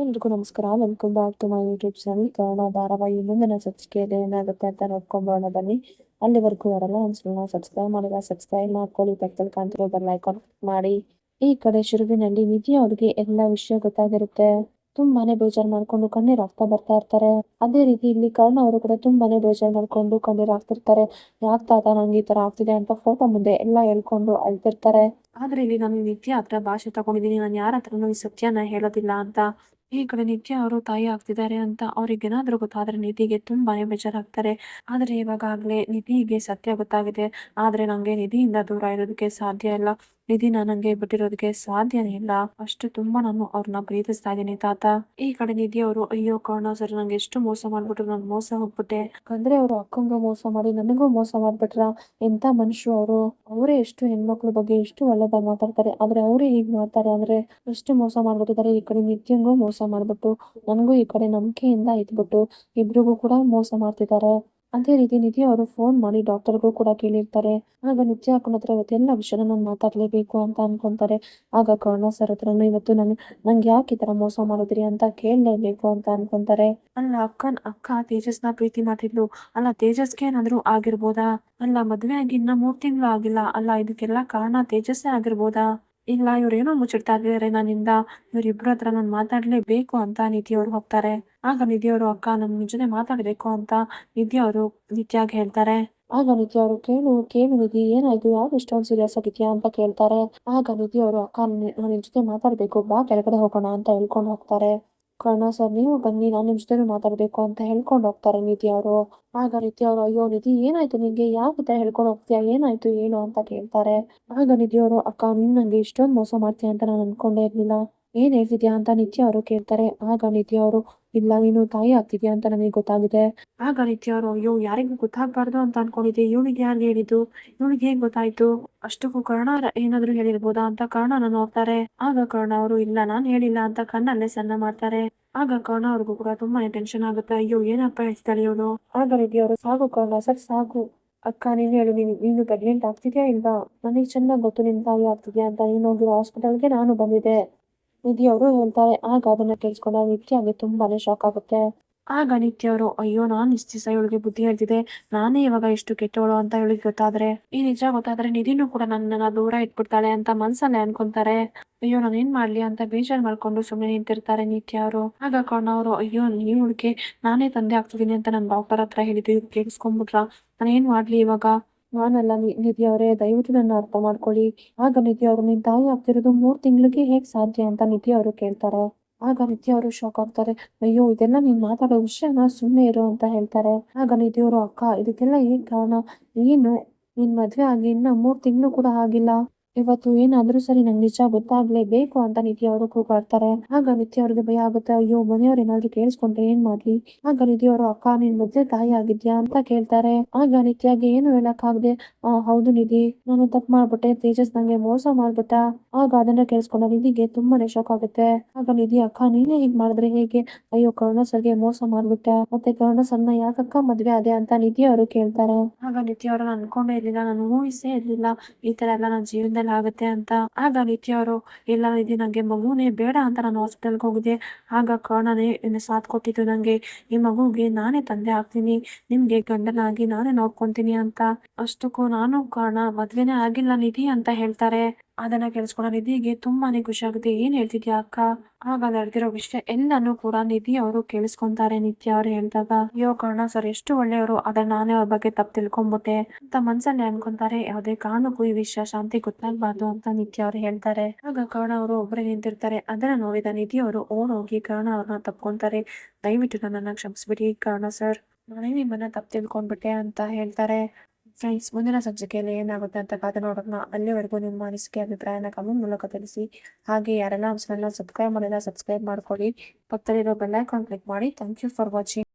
ಎಲ್ರಿಗೂ ನಮಸ್ಕಾರ welcome back to my YouTube channel Kannada ಧಾರಾವಾಹಿ ಮುಂದಿನ ಸಂಚಿಕೆಯಲ್ಲಿ ಏನಾಗುತ್ತೆ ಅಂತ ನೋಡ್ಕೊಂಬೋಣ ಬನ್ನಿ ಅಲ್ಲಿವರೆಗೂ ಯಾರಲ್ಲ ಒಂದ್ಸಲ ಸಬ್ಸ್ಕ್ರೈಬ್ ಮಾಡಿದ ಸಬ್ಸ್ಕ್ರೈಬ್ ಮಾಡ್ಕೊಳ್ಳಿ ಪಕ್ಕದಲ್ಲಿ ಕಾಣ್ತಿರೋ ಬೆಲ್ ಐಕಾನ್ ಮಾಡಿ ಈ ಕಡೆ ಶುರುವಿನಲ್ಲಿ ನಿಧಿ ಅವ್ರಿಗೆ ಎಲ್ಲ ವಿಷಯ ಗೊತ್ತಾಗಿರುತ್ತೆ ತುಂಬಾನೇ ಬೇಜಾರ್ ಮಾಡ್ಕೊಂಡು ಕಣ್ಣೀರ್ ಆಗ್ತಾ ಬರ್ತಾ ಇರ್ತಾರೆ ಅದೇ ರೀತಿ ಇಲ್ಲಿ ಕರ್ಣ ಅವರು ಕೂಡ ತುಂಬಾನೇ ಬೇಜಾರ್ ಮಾಡ್ಕೊಂಡು ಕಣ್ಣೀರ್ ಆಗ್ತಿರ್ತಾರೆ ಯಾಕೆ ತಾತ ನಂಗೆ ಈ ತರ ಆಗ್ತಿದೆ ಅಂತ ಫೋಟೋ ಮುಂದೆ ಎಲ್ಲ ಹೇಳ್ಕೊಂಡು ಅಳ್ತಿರ್ತಾರೆ ಆದ್ರೆ ಇಲ್ಲಿ ನಾನು ನಿತ್ಯ ಹತ್ರ ಭಾಷೆ ತಗೊಂಡಿದ್ದೀನಿ ನಾನು ಯಾರ ಹತ್ರನೂ ಈ ಸತ್ಯನ ಹೇಳೋದಿಲ್ಲ ಅಂತ ಕಡೆ ನಿತ್ಯ ಅವರು ತಾಯಿ ಆಗ್ತಿದ್ದಾರೆ ಅಂತ ಅವ್ರಿಗೆ ಏನಾದ್ರೂ ಗೊತ್ತಾದ್ರೆ ನಿಧಿಗೆ ತುಂಬಾನೇ ಬೇಜಾರಾಗ್ತಾರೆ. ಆದ್ರೆ ಇವಾಗಾಗ್ಲೇ ನಿಧಿಗೆ ಸತ್ಯ ಗೊತ್ತಾಗಿದೆ. ಆದ್ರೆ ನಂಗೆ ನಿಧಿಯಿಂದ ದೂರ ಇರೋದಕ್ಕೆ ಸಾಧ್ಯ ಇಲ್ಲ. ನಿಧಿನ ನಂಗೆ ಬಿಟ್ಟಿರೋದಕ್ಕೆ ಸಾಧ್ಯನೇ ಇಲ್ಲ. ಅಷ್ಟು ತುಂಬಾ ನಾನು ಅವ್ರನ್ನ ಪ್ರೀತಿಸ್ತಾ ಇದ್ದೀನಿ ತಾತ. ಈ ಕಡೆ ನಿಧಿ ಅವರು ಅಯ್ಯೋ ಕರ್ಣ ಸರ್, ನಂಗೆ ಎಷ್ಟು ಮೋಸ ಮಾಡ್ಬಿಟ್ರು, ನಾನು ಮೋಸ ಹೋಗ್ಬಿಟ್ಟೆ. ಅಂದ್ರೆ ಅವ್ರು ಅಕ್ಕಂಗ ಮೋಸ ಮಾಡಿ ನನಗೂ ಮೋಸ ಮಾಡ್ಬಿಟ್ರ? ಎಂತ ಮನುಷ್ಯ ಅವರು? ಅವರೇ ಎಷ್ಟು ಹೆಣ್ಮಕ್ಳ ಬಗ್ಗೆ ಎಷ್ಟು ಒಳ್ಳೆದ ಮಾತಾಡ್ತಾರೆ. ಆದ್ರೆ ಅವರೇ ಹೀಗ್ ಮಾಡ್ತಾರೆ ಅಂದ್ರೆ ಎಷ್ಟು ಮೋಸ ಮಾಡ್ಬಿಟ್ಟಿದ್ದಾರೆ. ಈ ಕಡೆ ನಿತ್ಯಂಗೂ ಮೋಸ ಮಾಡ್ಬಿಟ್ಟು, ನನಗೂ ಈ ಕಡೆ ನಂಬಿಕೆಯಿಂದ ಇದ್ಬಿಟ್ಟು, ಇಬ್ರಿಗೂ ಕೂಡ ಮೋಸ ಮಾಡ್ತಿದ್ದಾರೆ. ಅದೇ ರೀತಿ ನಿಧಿ ಅವರು ಫೋನ್ ಮಾಡಿ ಡಾಕ್ಟರ್ಗೂ ಕೂಡ ಕೇಳಿರ್ತಾರೆ. ಆಗ ನಿತ್ಯ ಹಾಕೊಂಡ ಹತ್ರ ಇವತ್ತೆಲ್ಲ ವಿಷಯನ ನಾನು ಮಾತಾಡ್ಲೇಬೇಕು ಅಂತ ಅನ್ಕೊಂತಾರೆ. ಆಗ ಕರ್ಣ ಸರ್ ಹತ್ರನು ಇವತ್ತು ನಾನು, ನಂಗೆ ಯಾಕೆ ಈ ತರ ಮೋಸ ಮಾಡಿದ್ರಿ ಅಂತ ಕೇಳಲೇಬೇಕು ಅಂತ ಅನ್ಕೊಂತಾರೆ. ಅಲ್ಲ ಅಕ್ಕನ್, ಅಕ್ಕ ತೇಜಸ್ನ ಪ್ರೀತಿ ಮಾಡ್ತಿದ್ಲು. ಅಲ್ಲ ತೇಜಸ್ಗೆ ಏನಾದ್ರು ಆಗಿರ್ಬೋದಾ? ಅಲ್ಲ ಮದ್ವೆ ಆಗಿ ಇನ್ನ ಮೂರ್ ತಿಂಗಳು ಆಗಿಲ್ಲ. ಅಲ್ಲ ಇದಕ್ಕೆಲ್ಲ ಕಾರಣ ತೇಜಸ್ಸೇ ಆಗಿರ್ಬೋದಾ? ಇಲ್ಲ ಇವ್ರೇನೋ ಮುಚ್ಚಿಡ್ತಾ ಇದ್ದಾರೆ ನನ್ನಿಂದ ಇವ್ರಿಬ್ರ ಹತ್ರ ನಾನು ಮಾತಾಡ್ಲೇಬೇಕು ಅಂತ ನಿಧಿ ಅವ್ರು ಹೋಗ್ತಾರೆ. ಆಗ ನಿಧಿ ಅವರು, ಅಕ್ಕ ನನ್ ಜೊತೆ ಮಾತಾಡ್ಬೇಕು ಅಂತ ನಿಧಿಯವರು ನಿತ್ಯಾಗ್ ಹೇಳ್ತಾರೆ. ಆಗ ನಿಧಿ ಅವರು, ಕೇಳು ಕೇಳು ನಿಧಿ, ಏನಾಯ್ತು? ಯಾವ್ದು ಇಷ್ಟೊಂದು ಸೀರಿಯಸ್ ಆಗಿದ್ಯಾ ಅಂತ ಕೇಳ್ತಾರೆ. ಆಗ ನಿಧಿ ಅವರು, ಅಕ್ಕ ನಿನ್ ಜೊತೆ ಮಾತಾಡ್ಬೇಕು, ಬಾ ಕೆಳಗಡೆ ಹೋಗೋಣ ಅಂತ ಹೇಳ್ಕೊಂಡು ಹೋಗ್ತಾರೆ. ಕರ್ಣ ಸರ್ ನೀವು ಬನ್ನಿ, ನಾನು ನಿಮ್ ಜೊತೆ ಮಾತಾಡ್ಬೇಕು ಅಂತ ಹೇಳ್ಕೊಂಡು ಹೋಗ್ತಾರೆ ನಿಧಿ ಅವರು ಆಗ ನಿಧಿ ಅವರು ಅಯ್ಯೋ ನಿಧಿ, ಏನಾಯ್ತು ನಿಂಗೆ? ಯಾವ ತರ ಹೇಳ್ಕೊಂಡು ಹೋಗ್ತೀಯಾ? ಏನಾಯ್ತು, ಏನು? ಅಂತ ಕೇಳ್ತಾರೆ. ಆಗ ನಿಧಿ ಅವರು ಅಕ್ಕ, ನೀನ್ ನಂಗೆ ಇಷ್ಟೊಂದು ಮೋಸ ಮಾಡ್ತೀಯ ಅಂತ ನಾನು ಅನ್ಕೊಂಡೇ ಇರ್ಲಿಲ್ಲ. ಏನ್ ಹೇಳ್ತಿದ್ಯಾ ಅಂತ ನಿತ್ಯ ಅವರು ಕೇಳ್ತಾರೆ. ಆಗ ನಿತ್ಯ ಅವರು, ಇಲ್ಲ, ನೀನು ತಾಯಿ ಆಗ್ತಿದ್ಯಾ ಅಂತ ನನಗೆ ಗೊತ್ತಾಗಿದೆ. ಆಗ ನಿತ್ಯ ಅವರು, ಅಯ್ಯೋ, ಯಾರಿಗೂ ಗೊತ್ತಾಗ್ಬಾರ್ದು ಅಂತ ಅನ್ಕೊಂಡಿದ್ದೆ. ಇವನಿಗೆ ಯಾರು ಹೇಳಿದ್ದು? ಇವನಿಗೆ ಹೇಗ್ ಗೊತ್ತಾಯ್ತು? ಅಷ್ಟಕ್ಕೂ ಕರ್ಣ ಏನಾದ್ರು ಹೇಳಿರ್ಬೋದಾ ಅಂತ ಕರ್ಣನ ನೋಡ್ತಾರೆ. ಆಗ ಕರ್ಣ ಅವರು, ಇಲ್ಲ, ನಾನ್ ಹೇಳಿಲ್ಲ ಅಂತ ಕಣ್ಣಲ್ಲೇ ಸಣ್ಣ ಮಾಡ್ತಾರೆ. ಆಗ ಕರ್ಣ ಅವ್ರಿಗೂ ಕೂಡ ತುಂಬಾನೇ ಟೆನ್ಷನ್ ಆಗುತ್ತೆ. ಅಯ್ಯೋ, ಏನಪ್ಪ ಹೇಳ್ತಾಳೆ ಇವಳು? ಆಗ ನಿತ್ಯ ಅವರು ಸಾಕು ಕರ್ಣ, ಸರ್ ಸಾಕು ಅಕ್ಕ, ನೀನು ಹೇಳು, ನೀನು ನೀನು ಪ್ರೆಗ್ನೆಂಟ್ ಆಗ್ತಿದ್ಯಾ ಇಲ್ವಾ? ನನಗೆ ಚೆನ್ನಾಗಿ ಗೊತ್ತು ನಿನ್ ತಾಯಿ ಆಗ್ತಿದ್ಯಾ ಅಂತ. ನೀನು ಹೋಗಿರೋ ಹಾಸ್ಪಿಟಲ್ಗೆ ನಾನು ಬಂದಿದ್ದೆ. ನಿಧಿ ಅವರು ಹೇಳ್ತಾರೆ, ಆಗ ಅದನ್ನ ಕೇಳಿಸ್ಕೊಂಡ ನಿತ್ಯಗೆ ತುಂಬಾನೇ ಶಾಕ್ ಆಗುತ್ತೆ. ಆಗ ನಿತ್ಯ ಅವರು, ಅಯ್ಯೋ, ನಾನ್ ಇಷ್ಟ ದಿವಸ ಇವಳಿಗೆ ಬುದ್ಧಿ ಹೇಳ್ತಿದೆ ನಾನೇ ಇವಾಗ ಎಷ್ಟು ಕೆಟ್ಟವಳು ಅಂತ ಇವಳಿಗೆ ಗೊತ್ತಾದ್ರೆ? ಈ ನಿಜ ಗೊತ್ತಾದ್ರೆ ನಿಧಿನೂ ಕೂಡ ನನ್ನನ್ನ ದೂರ ಇಟ್ಬಿಡ್ತಾಳೆ ಅಂತ ಮನ್ಸಲ್ಲೇ ಅನ್ಕೊಂತಾರೆ. ಅಯ್ಯೋ, ನಾನು ಏನ್ ಮಾಡ್ಲಿ? ಅಂತ ಬೇಜಾರ್ ಮಾಡ್ಕೊಂಡು ಸುಮ್ಮನೆ ನಿಂತಿರ್ತಾರೆ ನಿತ್ಯ ಅವರು. ಆಗ ಕಣ ಅವರು, ಅಯ್ಯೋ ಹುಡುಗಿ ನಾನೇ ತಂದೆ ಆಗ್ತಿದ್ದೀನಿ ಅಂತ ನನ್ನ ಡಾಕ್ಟರ್ ಹತ್ರ ಹೇಳಿದ್ವಿ ಕೇಳಿಸ್ಕೊಂಡ್ಬಿಟ್ರ? ನಾನು ಏನ್ ಮಾಡ್ಲಿ ಇವಾಗ? ನಾನಲ್ಲ ನಿಧಿ ಅವರೇ, ದಯವಿಟ್ಟು ನನ್ನ ಅರ್ಥ ಮಾಡ್ಕೊಳ್ಳಿ. ಆಗ ನಿಧಿ ಅವರು, ನಿನ್ ತಾಯಿ ಆಗ್ತಿರೋದು ಮೂರ್ ತಿಂಗಳಿಗೆ ಹೇಗ್ ಸಾಧ್ಯ? ಅಂತ ನಿಧಿ ಅವರು ಕೇಳ್ತಾರೆ. ಆಗ ನಿಧಿ ಅವರು ಶಾಕ್ ಆಗ್ತಾರೆ. ಅಯ್ಯೋ, ಇದೆಲ್ಲ ನೀನ್ ಮಾತಾಡೋ ವಿಷಯನ? ಸುಮ್ಮನೆ ಇರು ಅಂತ ಹೇಳ್ತಾರೆ. ಆಗ ನಿಧಿ ಅವರು, ಅಕ್ಕ, ಇದಕ್ಕೆಲ್ಲ ಏನ್ ಕಾರಣ? ಏನು? ನಿನ್ ಮದ್ವೆ ಆಗಿ ಇನ್ನ ಮೂರ್ ತಿಂಗಳು ಕೂಡ ಆಗಿಲ್ಲ. ಇವತ್ತು ಏನಾದ್ರೂ ಸರಿ ನಂಗೆ ನಿಜ ಗೊತ್ತಾಗ್ಲೇಬೇಕು ಅಂತ ನಿಧಿ ಅವರು ಕೂಗಾಡ್ತಾರೆ. ಆಗ ನಿತ್ಯ ಅವ್ರಿಗೆ ಭಯ ಆಗುತ್ತೆ, ಅಯ್ಯೋ, ಮನೆಯವ್ರು ಏನಾದ್ರು ಕೇಳಿಸ್ಕೊಂಡ್ರೆ ಏನ್ ಮಾಡ್ಲಿ? ಆಗ ನಿಧಿ ಅವರು, ಅಕ್ಕ, ನಿನ್ ಮೊದ್ಲೇ ತಾಯಿ ಆಗಿದ್ಯಾ? ಅಂತ ಕೇಳ್ತಾರೆ. ಆಗ ನಿತ್ಯಾಗೆ ಏನು ಹೇಳಕ್ಕಾಗದೆ, ಆ, ಹೌದು ನಿಧಿ, ನಾನು ತಪ್ಪು ಮಾಡ್ಬಿಟ್ಟೆ, ತೇಜಸ್ ನಂಗೆ ಮೋಸ ಮಾಡ್ಬಿಟ್ಟ. ಆಗ ಅದನ್ನ ಕೇಳಿಸ್ಕೊಂಡ ನಿಧಿಗೆ ತುಂಬಾನೇ ಶಾಕ್ ಆಗುತ್ತೆ. ಆಗ ನಿಧಿ, ಅಕ್ಕ, ನೀನೇ ಹೀಗ್ ಮಾಡಿದ್ರೆ ಹೇಗೆ? ಅಯ್ಯೋ, ಕರುಣ ಸರ್ಗೆ ಮೋಸ ಮಾಡ್ಬಿಟ್ಟೆ. ಮತ್ತೆ ಕರುಣ ಸರ್ನ ಯಾಕಕ್ಕ ಮದ್ವೆ ಅದೇ ಅಂತ ನಿಧಿ ಅವರು ಕೇಳ್ತಾರೆ. ಆಗ ನಿತ್ಯ ಅವರು ಅನ್ಕೊಂಡೇ ಇರ್ಲಿಲ್ಲ, ನಾನು ಊಹಿಸೇ ಇರ್ಲಿಲ್ಲ. ಈ ತರ ಎಲ್ಲ ನನ್ನ ಜೀವನದಲ್ಲಿ ಆಗುತ್ತೆ ಅಂತ. ಆಗ ನಿತ್ಯ ಅವರು ಇಲ್ಲ ನಿಧಿ ನಂಗೆ ಮಗುನೇ ಬೇಡ ಅಂತ ನಾನು ಹಾಸ್ಪಿಟಲ್ಗೆ ಹೋಗಿದ್ದೆ. ಆಗ ಕರ್ಣನೇ ಸಾಥ್ ಕೊಟ್ಟಿದ್ದು ನಂಗೆ. ಈ ಮಗುಗೆ ನಾನೇ ತಂದೆ ಆಗ್ತೀನಿ. ನಿಮ್ಗೆ ಗಂಡನಾಗಿ ನಾನೇ ನೋಡ್ಕೊಂತೀನಿ ಅಂತ. ಅಷ್ಟಕ್ಕೂ ನಾನು ಕಾರಣ ಮದ್ವೆನೇ ಆಗಿಲ್ಲ ನಿಧಿ ಅಂತ ಹೇಳ್ತಾರೆ. ಅದನ್ನ ಕೇಳಿಸ್ಕೊಂಡ ನಿಧಿಗೆ ತುಂಬಾನೇ ಖುಷಿ ಆಗುತ್ತೆ. ಏನ್ ಹೇಳ್ತಿದ್ಯಾ ಅಕ್ಕ? ಆಗ ನಡೆದಿರೋ ವಿಷಯ ಎಲ್ಲಾನು ಕೂಡ ನಿಧಿ ಅವರು ಕೇಳಿಸ್ಕೊಂತಾರೆ. ನಿತ್ಯ ಅವ್ರು ಹೇಳ್ದಾಗ, ಅಯ್ಯೋ ಕರ್ಣ ಸರ್, ಎಷ್ಟು ಒಳ್ಳೆಯವರು. ಅದನ್ನ ನಾನೇ ಅವ್ರ ಬಗ್ಗೆ ತಪ್ಪು ತಿಳ್ಕೊಂಬುತ್ತೆ ಅಂತ ಮನ್ಸಲ್ಲಿ ಅನ್ಕೊಂತಾರೆ. ಯಾವುದೇ ಕಾರಣಕ್ಕೂ ಈ ವಿಷಯ ಶಾಂತಿ ಗೊತ್ತಾಗ್ಬಾರ್ದು ಅಂತ ನಿತ್ಯ ಅವ್ರು ಹೇಳ್ತಾರೆ. ಆಗ ಕರ್ಣ ಅವರು ಒಬ್ಬರೇ ನಿಂತಿರ್ತಾರೆ. ಅದನ್ನ ನೋಡಿದ ನಿಧಿ ಅವರು ಹೋಗಿ ಕರ್ಣ ಅವ್ರನ್ನ ತಪ್ಕೊಂತಾರೆ. ದಯವಿಟ್ಟು ನನ್ನನ್ನ ಕ್ಷಮಿಸ್ಬಿಡಿ ಕರ್ಣ ಸರ್. ನಾನೇ ನಿಮ್ಮನ್ನ ತಪ್ಪು ತಿಳ್ಕೊಂಡ್ಬಿಟ್ಟೆ ಅಂತ ಹೇಳ್ತಾರೆ. ಫ್ರೆಂಡ್ಸ್ ಮುಂದಿನ ಸಂಚಿಕೆಯಲ್ಲಿ ಏನಾಗುತ್ತೆ ಅಂತ ಕಾದು ನೋಡೋಣ. ಅಲ್ಲಿವರೆಗೂ ನಿಮ್ಮ ಅನಿಸಿಕೆ, ಅಭಿಪ್ರಾಯನ ಕಮೆಂಟ್ ಮೂಲಕ ತಿಳಿಸಿ. ಹಾಗೆ ಯಾರೆಲ್ಲ ಅಂಶಗಳನ್ನ ಸಬ್ಸ್ಕ್ರೈಬ್ ಮಾಡಿಲ್ಲ ಸಬ್ಸ್ಕ್ರೈಬ್ ಮಾಡ್ಕೊಳ್ಳಿ. ಪಕ್ಕದಲ್ಲಿರೋ ಬೆಲ್ ಐಕಾನ್ ಕ್ಲಿಕ್ ಮಾಡಿ. Thank you for watching